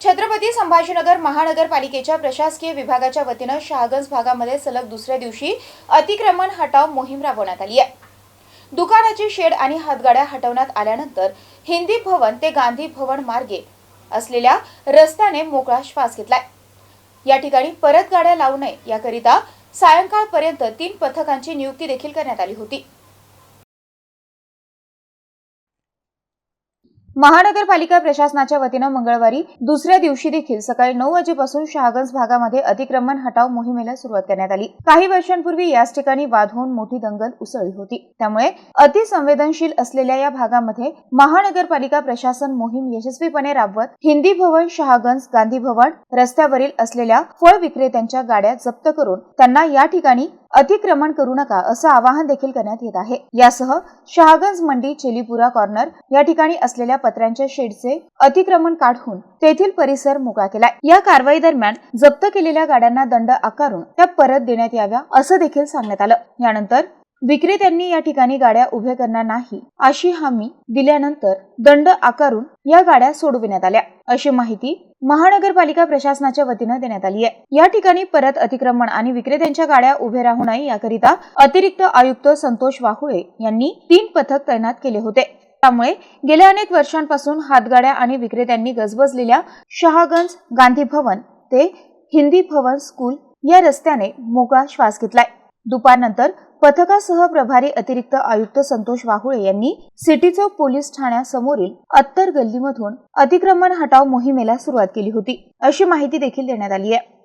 छत्रपती संभाजीनगर महानगरपालिकेच्या प्रशासकीय विभागाच्या वतीनं शहागंज भागामध्ये सलग दुसऱ्या दिवशी अतिक्रमण हटाव मोहीम राबवण्यात आली आहे. दुकानाची शेड आणि हातगाड्या हटवण्यात आल्यानंतर हिंदी भवन ते गांधी भवन मार्गे असलेल्या रस्त्याने मोकळा श्वास घेतलाय. या ठिकाणी परत गाड्या लावू नये याकरिता सायंकाळपर्यंत तीन पथकांची नियुक्ती देखील करण्यात आली होती. महानगरपालिका प्रशासनाच्या वतीनं मंगळवारी दुसऱ्या दिवशी देखील सकाळी नऊ वाजेपासून शहागंज भागामध्ये अतिक्रमण हटाव मोहिमेला सुरुवात करण्यात आली. काही वर्षांपूर्वी याच ठिकाणी वाद होऊन मोठी दंगल उसळली होती. त्यामुळे अतिसंवेदनशील असलेल्या या भागामध्ये महानगरपालिका प्रशासन मोहीम यशस्वीपणे राबवत हिंदी भवन शहागंज गांधी भवन रस्त्यावरील असलेल्या फळ विक्रेत्यांच्या गाड्या जप्त करून त्यांना या ठिकाणी अतिक्रमण करू नका असं आवाहन देखील करण्यात येत आहे. यासह शहागंज मंडी चेलीपुरा कॉर्नर या ठिकाणी असलेल्या पत्र्यांच्या शेडचे अतिक्रमण काढून तेथील परिसर मोकळा केला. या कारवाई दरम्यान जप्त केलेल्या गाड्यांना दंड आकारून त्या परत देण्यात याव्या असं देखील सांगण्यात आलं. यानंतर विक्रेत्यांनी या ठिकाणी गाड्या उभ्या करणार नाही अशी हमी दिल्यानंतर दंड आकारून या गाड्या सोडविण्यात आल्या. अशी माहिती महानगरपालिका प्रशासनाच्या वतीनं देण्यात आली आहे. या ठिकाणी परत अतिक्रमण आणि विक्रेत्यांच्या गाड्या उभे राहू नये याकरिता अतिरिक्त आयुक्त संतोष वाहुळे यांनी तीन पथक तैनात केले होते. त्यामुळे गेल्या अनेक वर्षांपासून हातगाड्या आणि विक्रेत्यांनी गजबजलेल्या शहागंज गांधी भवन ते हिंदी भवन स्कूल या रस्त्याने मोकळा श्वास घेतलाय. दुपारनंतर पथकासह प्रभारी अतिरिक्त आयुक्त संतोष वाहुळे यांनी सिटी चौक पोलीस ठाण्यासमोरील अत्तर गल्लीमधून अतिक्रमण हटाव मोहिमेला सुरुवात केली होती. अशी माहिती देखील देण्यात आली आहे.